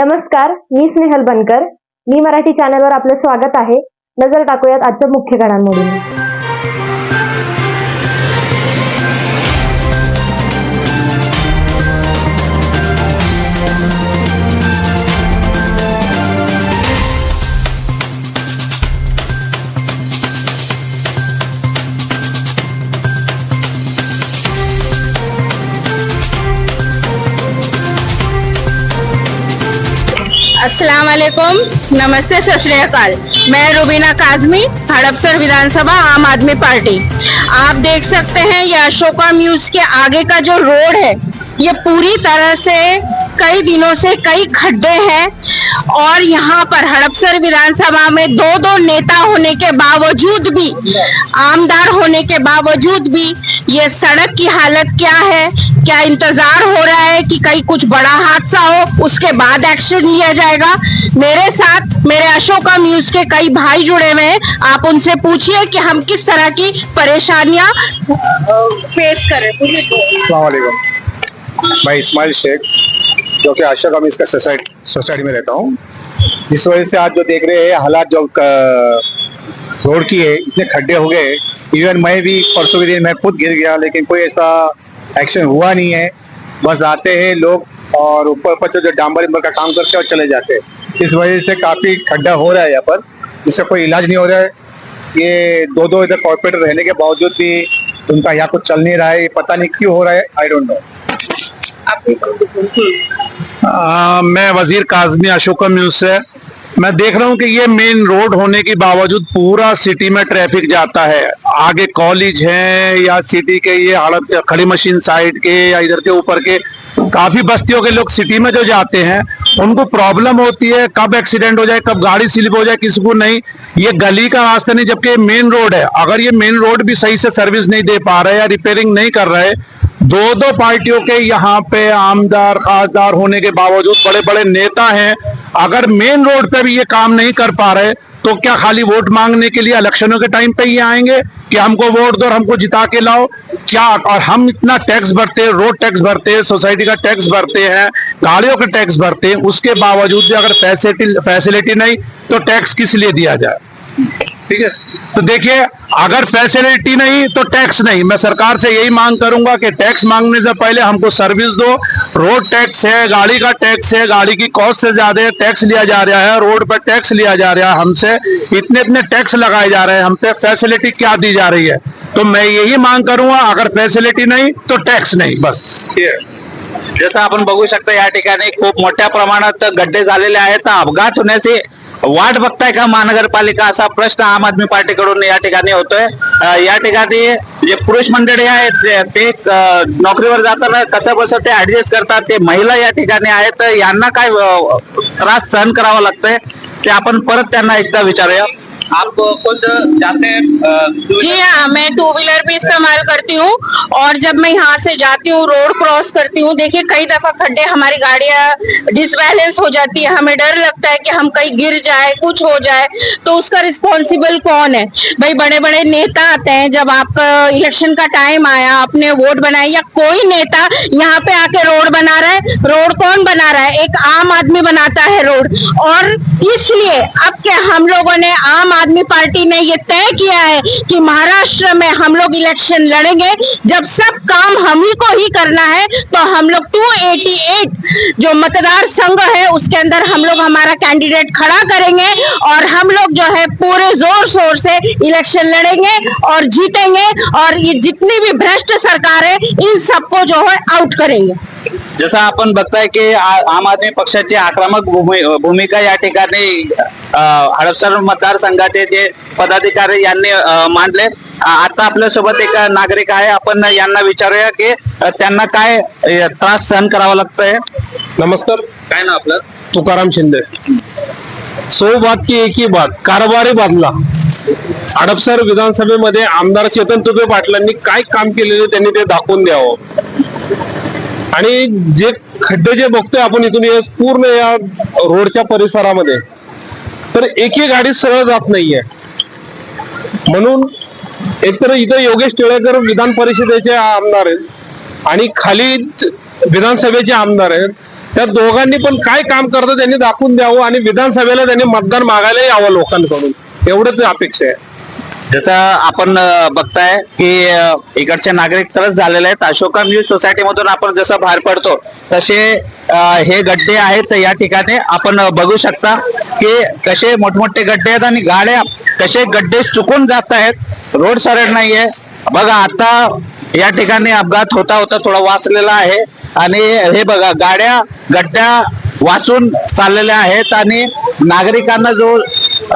नमस्कार मी स्नेहल बनकर. मी मराठी चॅनलवर आपलं स्वागत आहे. नजर टाकूयात आजच्या मुख्य घडामोडी. अस्सलाम वालेकुम नमस्ते सत श्रीकाल मैं रुबीना काजमी, हड़पसर विधानसभा आम आदमी पार्टी। आप देख सकते हैं ये अशोका म्यूज के आगे का जो रोड है, ये पूरी तरह से कई दिनों से कई खड्डे हैं और यहाँ पर हड़पसर विधानसभा में दो दो नेता होने के बावजूद भी, आमदार होने के बावजूद भी ये सड़क की हालत क्या है? क्या इंतज़ार हो रहा है कि कहीं कुछ बड़ा हादसा हो? उसके बाद एक्शन लिया जाएगा। मेरे साथ, मेरे अशोका म्यूज के कई भाई जुड़े हुए हैं। आप उनसे पूछिए कि हम किस तरह की परेशानियाँ फेस करें। मैं इस्माइल शेख। जो कि आशा का सोसाइटी सोसाइटी में रहता हूँ। जिस वजह से आज जो देख रहे हैं, हालात जो रोड की है, इतने खड्डे हो गए। इवन मैं भी परसों के दिन मैं खुद गिर गया, लेकिन कोई ऐसा एक्शन हुआ नहीं है। बस आते हैं लोग और ऊपर ऊपर से जो डांबर इम्बर का काम करते हैं और चले जाते हैं। इस वजह से काफ़ी खड्डा हो रहा है यहाँ पर, जिससे कोई इलाज नहीं हो रहा है। ये दो दो इधर कॉर्पोरेटर रहने के बावजूद भी उनका यहाँ कुछ चल नहीं रहा है। पता नहीं क्यों हो रहा है आई डोंट नो मैं वज़ीर काजमी अशोका म्यूज से। मैं देख रहा हूँ कि ये मेन रोड होने के बावजूद पूरा सिटी में ट्रैफ़िक जाता है। आगे कॉलेज है या सिटी के ये हड़प, खड़ी मशीन साइड के या इधर के ऊपर के, काफ़ी बस्तियों के लोग सिटी में जो जाते हैं, उनको प्रॉब्लम होती है, कब एक्सीडेंट हो जाए, कब गाड़ी स्लिप हो जाए, किसी को नहीं। ये गली का रास्ता नहीं, जबकि मेन रोड है। अगर ये मेन रोड भी सही से सर्विस नहीं दे पा रहे या रिपेयरिंग नहीं कर रहे दो दो पार्टियों के यहाँ पे आमदार, खासदार होने के बावजूद बड़े बड़े नेता हैं। अगर मेन रोड पे भी ये काम नहीं कर पा रहे तो क्या खाली वोट मांगने के लिए इलेक्शनों के टाइम पे ही आएँगे कि हमको वोट दो और हमको जिता के लाओ? क्या और हम इतना टैक्स भरते हैं, रोड टैक्स भरते हैं, सोसाइटी का टैक्स भरते हैं, गाड़ियों का टैक्स भरते हैं, उसके बावजूद भी अगर फैसिलिटी फैसिलिटी नहीं तो टैक्स किस लिए दिया जाए? ठीक है? तो देखिए, अगर फैसिलिटी नहीं तो टैक्स नहीं। मैं सरकार से यही मांग करूँगा कि टैक्स मांगने से पहले हमको सर्विस दो। रोड टैक्स है, गाड़ी का टैक्स है, गाड़ी की कॉस्ट से ज़्यादा टैक्स लिया जा रहा है रोड पर टैक्स लिया जा रहा है हमसे। इतने इतने टैक्स लगाए जा रहे हैं, हम पे फैसिलिटी क्या दी जा रही है? तो मैं यही मांग करूँगा, अगर फैसिलिटी नहीं तो टॅक्स नाही, बस। जसं आपण बघू शकता, या ठिकाणी खूप मोठ्या प्रमाणात गड्डे झालेले आहेत अपघात वाट बघताय का महानगरपालिका? असा प्रश्न आम आदमी पार्टीकडून या ठिकाणी होतोय. या ठिकाणी जे पुरुष मंडळी आहेत ते- ते नोकरीवर जाताना कसं बस ते ऍडजस्ट करतात. ते महिला या ठिकाणी आहेत. यांना काय त्रास सहन करावा लागतोय. ते आपण परत त्यांना एकदा विचारूया. आप खुद जाते हैं जी हाँ मैं टू व्हीलर भी इस्तेमाल करती हूँ और जब मैं यहाँ से जाती हूँ रोड क्रॉस करती हूँ, देखिए कई दफ़ा खड्डे हमारी गाड़ियाँ डिसबैलेंस हो जाती है। हमें डर लगता है कि हम कहीं गिर जाए, कुछ हो जाए तो उसका रिस्पॉन्सिबल कौन है? भाई बड़े बड़े नेता आते हैं, जब आपका इलेक्शन का टाइम आया, आपने वोट बनाया या कोई नेता यहाँ पे आके रोड बना रहा है रोड कौन बना रहा है? एक आम आदमी बनाता है रोड और इसलिए अब क्या हम लोगों ने आम आदमी पार्टी ने ये तय किया है कि महाराष्ट्र में हम लोग इलेक्शन लड़ेंगे। जब सब काम हम ही को ही करना है तो हम लोग 288 जो मतदार संघ है उसके अंदर हम लोग हमारा कैंडिडेट खड़ा करेंगे और हम लोग जो है पूरे ज़ोर शोर से इलेक्शन लड़ेंगे और जीतेंगे और ये जितनी भी भ्रष्ट सरकार है इन सबको जो है आउट करेंगे। जसं आपण बघताय की आ- आम आदमी पक्षाची आक्रमक भूमि- भूमिका या अ, हडपसर मतदारसंघाचे जे पदाधिकारी यांनी मांडले. आता आपल्यासोबत एक नागरिक आहे. आपण यांना विचारूया की त्यांना काय त्रास सहन करावा लागतोय? नमस्कार. काय ना आपलं? तुकाराम शिंदे. सो बात की एक ही बात? कारभारी बाजला हडपसर विधानसभेमध्ये आमदार चेतन तुपे पाटलांनी काय काम केलेले त्यांनी ते दाखवून द्यावं. आणि जे खड्डे जे बघतोय आपण इथून पूर्ण या रोडच्या परिसरामध्ये. तर एकही गाडी सरळ जात नाहीये. म्हणून एकतर इथं योगेश टिळेकर विधान परिषदेचे आमदार आहेत आणि खाली विधानसभेचे आमदार आहेत. त्या दोघांनी पण काय काम करतं त्यांनी दाखवून द्यावं आणि विधानसभेला त्यांनी मतदान मागायला यावं लोकांकडून. एवढंच अपेक्षा आहे. जसं आपण बघताय की इकडचे नागरिक त्रस्त झालेले आहेत. अशोका न्यूज सोसायटी मधून आपण जसं बाहेर पडतो तसे हे गड्डे आहेत या ठिकाणी. आपण बघू शकता की कसे मोठमोठे गड्डे आहेत आणि गाड्या कसे गड्डे चुकून जात आहेत. रोड सरळ नाहीये. बघा आता या ठिकाणी अपघात होता होता थोडा वाचलेला आहे. आणि हे बघा गाड्या गड्ड्या वाचून चाललेल्या आहेत आणि नागरिकांना जो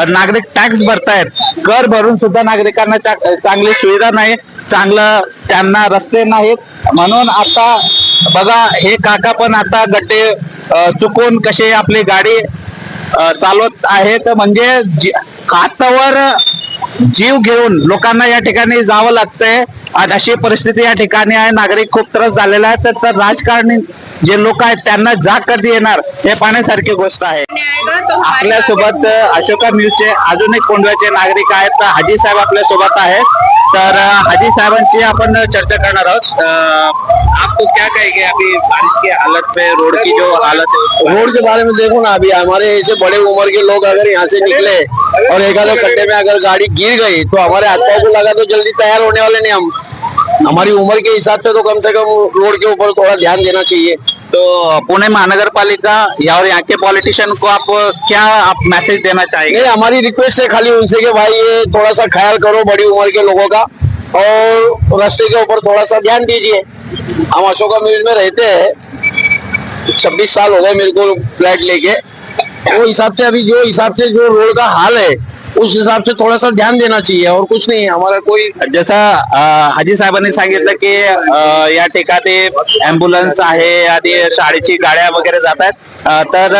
नागरिक टॅक्स भरतायत. कर भरून सुद्धा नागरिकांना चांगली सुविधा नाही चांगलं त्यांना रस्ते नाहीत. म्हणून आता बघा हे काका पण आता गड्डे चुकून कसे आपली गाडी चालवत आहेत. म्हणजे हातावर जीव घेऊन लोकांना या ठिकाणी जावं लागतंय. आणि अशी परिस्थिती या ठिकाणी आहे. नागरिक खूप त्रास झालेला आहे. तर- तर राजकारणी जे लोक आहेत त्यांना जाग कधी येणार? हे पाहण्यासारखी गोष्ट आहे. आपल्यासोबत अशोका न्यूजचे अजून एक कोंडव्याचे नागरिक आहेत. तर हाजी साहेब आपल्यासोबत आहेत. तर हाजी साहेबांची आपण चर्चा करणार आहोत. आपको क्या कहेंगे अभी बारिश की हालत पे रोड की जो हालत है रोड के बारे में देखो ना अभी, हमारे ऐसे बड़े उम्र के लोग अगर यहाँ से निकले और एक आधे खड्डे में अगर गाड़ी गिर गई तो हमारे हाथ को लगा तो जल्दी तैयार होने वाले नहीं हम। हमारी उम्र के हिसाब से तो कम से कम रोड के ऊपर थोड़ा ध्यान देना चाहिए। तो पुणे महानगर पालिका या और यहाँ के पॉलिटिशियन को आप क्या आप मैसेज देना चाहेंगे? हमारी रिक्वेस्ट है खाली उनसे कि भाई ये थोड़ा सा ख्याल करो बड़ी उम्र के लोगों का और रास्ते के ऊपर थोड़ा सा ध्यान दीजिए। हम अशोका म्यूज में रहते हैं। छब्बीस साल हो गए मेरे को फ्लैट लेके। वो हिसाब से अभी जो हिसाब से जो रोड का हाल है उस हिसाब से थोड़ा सा ध्यान देना चाहिए और कुछ नहीं हमारा कोई जसं अं, हाजी साहेबांनी सांगितलं की या ठिकाणी अँब्युलन्स आहे आणि शाळेची गाड्या वगैरे जात आहेत तर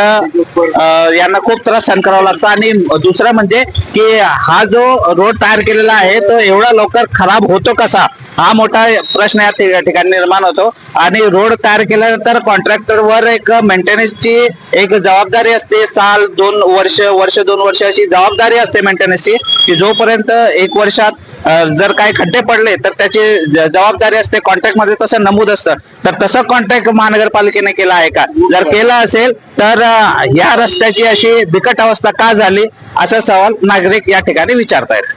यांना खूप त्रास सहन करावा लागतो. आणि दुसरं म्हणजे की हा जो रोड तयार केलेला आहे तो एवढा लवकर खराब होतो कसा? हा मोठा प्रश्न या ठिकाणी निर्माण होतो. आणि रोड तयार केल्यानंतर कॉन्ट्रॅक्टरवर एक मेंटेनन्सची एक जबाबदारी असते. साल दोन वर्ष वर्ष दोन वर्ष अशी जबाबदारी असते मेंटेनन्सची की जोपर्यंत एक वर्षात जर काही खड्डे पडले तर त्याची जबाबदारी असते. कॉन्ट्रॅक्टमध्ये तसं नमूद असतं. तर तसं कॉन्ट्रॅक्ट महानगरपालिकेने केला आहे का? जर केला असेल तर या रस्त्याची अशी बिकट अवस्था का झाली? असा सवाल नागरिक या ठिकाणी विचारतायत.